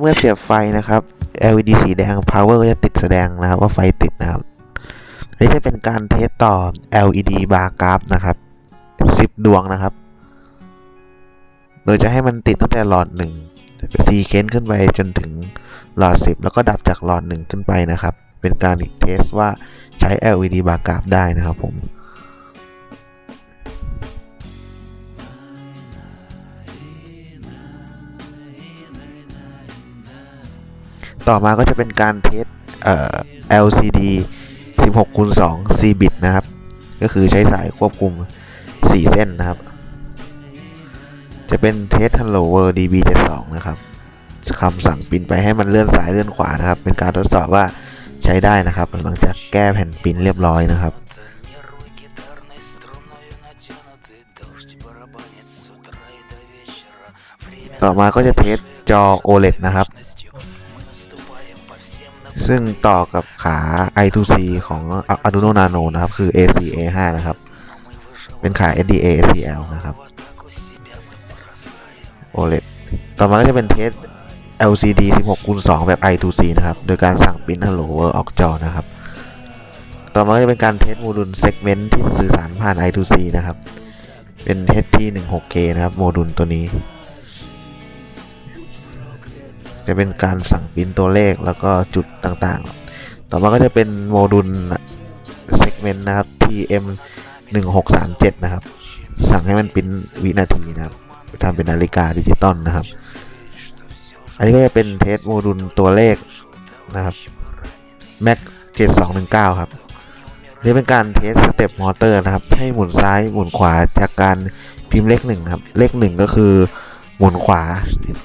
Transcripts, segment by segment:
เมื่อเสียบไฟนะครับ LED สีแดง power ก็จะติดแสดงนะครับว่าไฟติดนะครับนนี้จะเป็นการเทสต่อ LED bar graph นะครับ 10 ดวงนะครับ โดยจะให้มันติดตั้งแต่หลอด1ซีเคนขึ้นไปจนถึงหลอด 10 แล้วก็ดับจากหลอด 1 ขึ้นไปนะครับ เป็นการเทสว่าใช้ LED bar graph ได้นะครับผม ต่อมาก็จะเป็นการเทสเอ่อ LCD 16คูณ2 4 บิตนะครับ ก็คือใช้สายควบคุม 4 เส้นนะครับ จะเป็นเทส Hello World DB72 นะครับคำสั่งปินไปให้มันเลื่อนซ้ายเลื่อนขวานะครับ เป็นการทดสอบว่าใช้ได้นะครับ หลังจากแก้แผ่นปินเรียบร้อยนะครับ ต่อมาก็จะเทสจอ OLED นะครับ ซึ่งต่อกับขา i2c ของ Arduino Nano นะครับ คือ ACA5 นะครับ เป็นขา SDA ACL นะครับ OLED ต่อมาก็จะเป็นเทส LCD 16x2 แบบ i2c นะครับ โดยการสั่งปิ้นฮัลโหลเวอร์ออกจอนะครับ ต่อมาจะเป็นการเทสโมดูลเซกเมนต์ที่สื่อสารผ่าน i2c นะครับ เป็นเทสที่ 16K นะครับ โมดูลตัวนี้ จะเป็นการสั่งปริ้นตัวเลขแล้วก็จุดต่างๆ ต่อมาก็จะเป็นโมดูล segment นะครับ TM1637 นะครับ สั่งให้มันปริ้นวินาทีนะครับทำเป็นนาฬิกาดิจิตอลนะครับ อันนี้ก็จะเป็นเทสโมดูลตัวเลขนะครับ Mac 7219 ครับนนี้เป็นการเทสสเต็ปมอเตอร์นะครับ ให้หมุนซ้ายหมุนขวาจากการพิมพ์เลขหนึ่งครับ เลขหนึ่งก็คือ หมุนขวา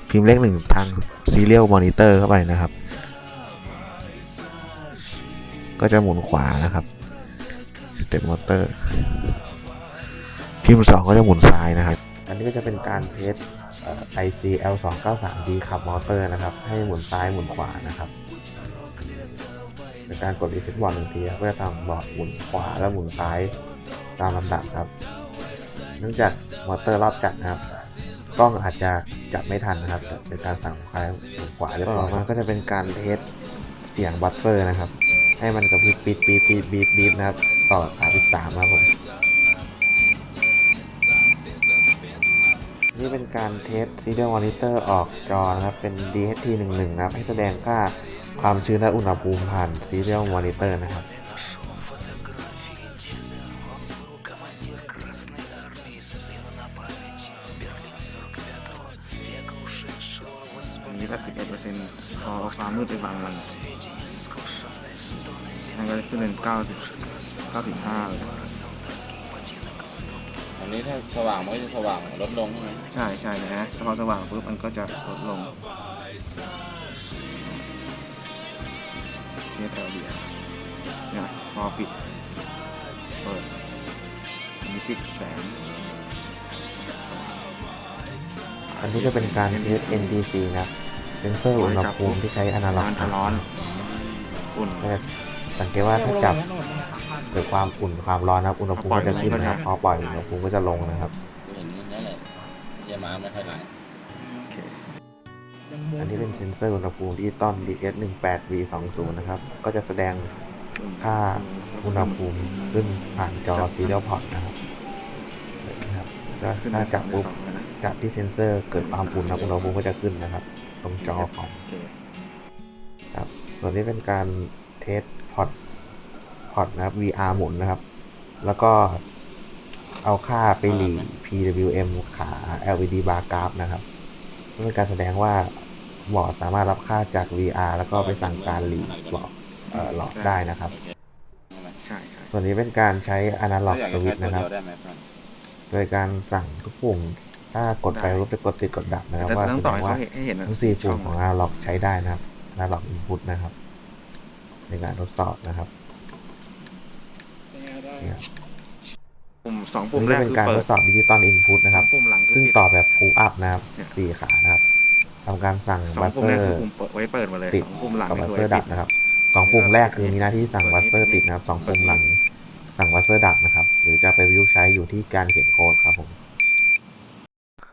พิมพ์เลขหนึ่งทาง Serial Monitor เข้าไปนะครับ ก็จะหมุนขวานะครับสเต็ปมอเตอร์พิมพ์สองก็จะหมุนซ้ายนะครับ อันนี้ก็จะเป็นการเทสเอ่อ IC L293D ขับมอเตอร์นะครับ ให้หมุนซ้ายหมุนขวานะครับเป็นการกด reset บอร์ดหนึ่งทีเพื่อทำบอร์ดหมุนขวาและหมุนซ้ายตามลำดับครับ เนื่องจากมอเตอร์รอบจัดนะครับ กล้องอาจจะจับไม่ทันนะครับแต่เป็นการสั่งซ้ายหมุนขวาเรียบร้อยมาก็จะเป็นการเทสเสียงบัฟเฟอร์นะครับ ให้มันกระพริบปีดปีดปีดบีบบีบนะครับต่อ33ครับผมนี่เป็นการเทส Serial Monitor อร์ออกจอนะครับ เป็น DHT11 นะครับ ให้แสดงค่าความชื้นและอุณหภูมิผ่าน Serial Monitor นะครับ นี้ก็ 11%พอเอาความมืดไปบางมันมันก็จะขึ้นเป็น9 9.5เลยอันนี้ถ้าสว่างมันก็จะสว่างลดลงใช่ไหมใช่ใช่นะฮะพอสว่างปุ๊บมันก็จะลดลงเนี่ยแถวเดียวเนี่ยพอปิดเปิดมีปิดแสงอันนี้ก็เป็นการเทส NDC นะ นเซอร์อุณหภูมิที่ใช้อนาล็อกมันจะร้อน อุ่น ก็จะสังเกตว่าถ้าจับเกิดความอุ่นความร้อนนะครับ อุณหภูมิก็จะขึ้นนะครับพอปล่อยอุณหภูมิก็จะลงนะครับเห็นนั่นแหละเยามาไม่ค่อยไหลโอเค อันนี้เป็นเซนเซอร์อุณหภูมิดิจิตอล DS18V20 นะครับ ก็จะแสดงค่าอุณหภูมิขึ้นผ่านจอ Serial Port นะครับนะครับก็ขึ้นถ้าเป็นจับสองปุ๊บ สองแล้วนะ จับที่เซนเซอร์เกิดความอุ่นนะอุณหภูมิก็จะขึ้นนะครับ ตรงจอของโอเคครับส่วนนี้เป็นการเทสพอร์ตพอร์ตนะครับ VR หมุนนะครับ แล้วก็เอาค่าไปหลี PWM ขา LED bar graph นะครับเพื่อเป็นการแสดงว่าบอร์ดสามารถรับค่าจาก VR แล้วก็ไปสั่งการหลีบอร์ดเอ่อหลอดได้นะครับโอเคใช่ไหมใช่ใช่ส่วนนี้เป็นการใช้ analog ถ้าอยากจะ switch ใช้ตัวนะครับเดียวได้ไหมเพื่อนโดยการสั่งทุกปุ่ม ถ้ากดไปก็จะกดติดกดดับนะครับแต่ว่าต้อแสงดต่องให้ว่าเขาเห็นให้เห็นนะทั้งสี่ช่ปุ่มของ analog ใช้ได้นะครับ analog input นะครับ ในการทดสอบนะครับนี่ครับปุ่มสองอัปุ่นมนี้แรจะกเป็นคือการเปิทดดสอบดิจิตอลอินพุตนะครับสองปุ่มหลังคือซึ่งปิดต่อแบบ pull up นะครับเนี่ยสี่ขานะครับทำการสั่งสองบัสปุ่เซมอแรกคือร์ปุ่มเปิดไว้เปิดหมาเลยติดสองปุ่มหลังกับนี่บัสคือเซอไว้ร์ดัปิบดนะครับสองปุ่มแรกคือมีหน้าที่สั่งบัสเซอร์ติดนะครับสองปุ่มหลังสั่งบัสเซอร์ดับนะครับ หรือจะไปประยุกต์ใช้อยู่ที่การเขียนโค้ดครับผม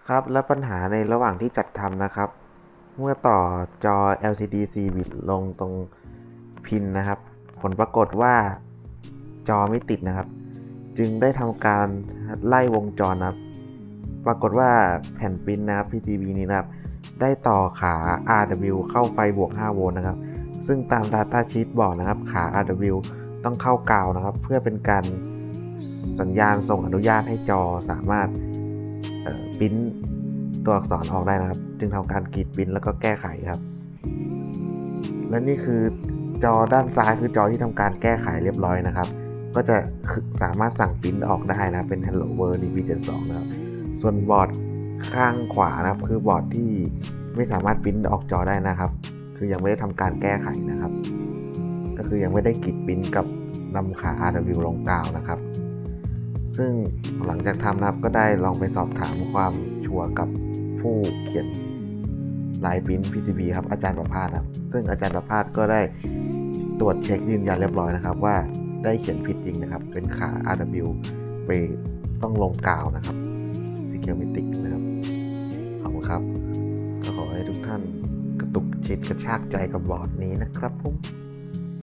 ครับและปัญหาในระหว่างที่จัดทำนะครับ เมื่อต่อจอ LCD 4 บิตลงตรงพินนะครับ ผลปรากฏว่าจอไม่ติดนะครับ จึงได้ทำการไล่วงจรนะครับ ปรากฏว่าแผ่นปิ้นนะครับ PCB นี้นะครับ ได้ต่อขา RW เข้าไฟบวก 5 โวลต์นะครับ ซึ่งตาม Data Sheet บอกนะครับ ขา RW ต้องเข้ากาวนะครับ เพื่อเป็นการสัญญาณส่งอนุญาตให้จอสามารถ ปิ้นตัวอักษรออกได้นะครับ จึงทำการกรีดปิ้นแล้วก็แก้ไขครับ และนี่คือจอด้านซ้ายคือจอที่ทำการแก้ไขเรียบร้อยนะครับ ก็จะสามารถสั่งปิ้นออกได้นะเป็น Hello World DP72 นะครับ ส่วนบอร์ดข้างขวานะครับ คือบอร์ดที่ไม่สามารถปิ้นออกจอได้นะครับ คือยังไม่ได้ทำการแก้ไขนะครับ ก็คือยังไม่ได้กรีดปิ้นกับนำขา RW ลงกาวนะครับ ซึ่งหลังจากทำนะครับก็ได้ลองไปสอบถามความชัวร์กับผู้เขียนลายปิ้น PCB ครับอาจารย์ประภาสนะครับ ซึ่งอาจารย์ประภาสก็ได้ตรวจเช็คยืนยันเรียบร้อยนะครับ ว่าได้เขียนผิดจริงนะครับ เป็นขา RW ไปต้องลงกาวนะครับ Security นะครับขอบคุณครับ ก็ขอให้ทุกท่านกระตุกชิดกระชากใจกับบอร์ดนี้นะครับผม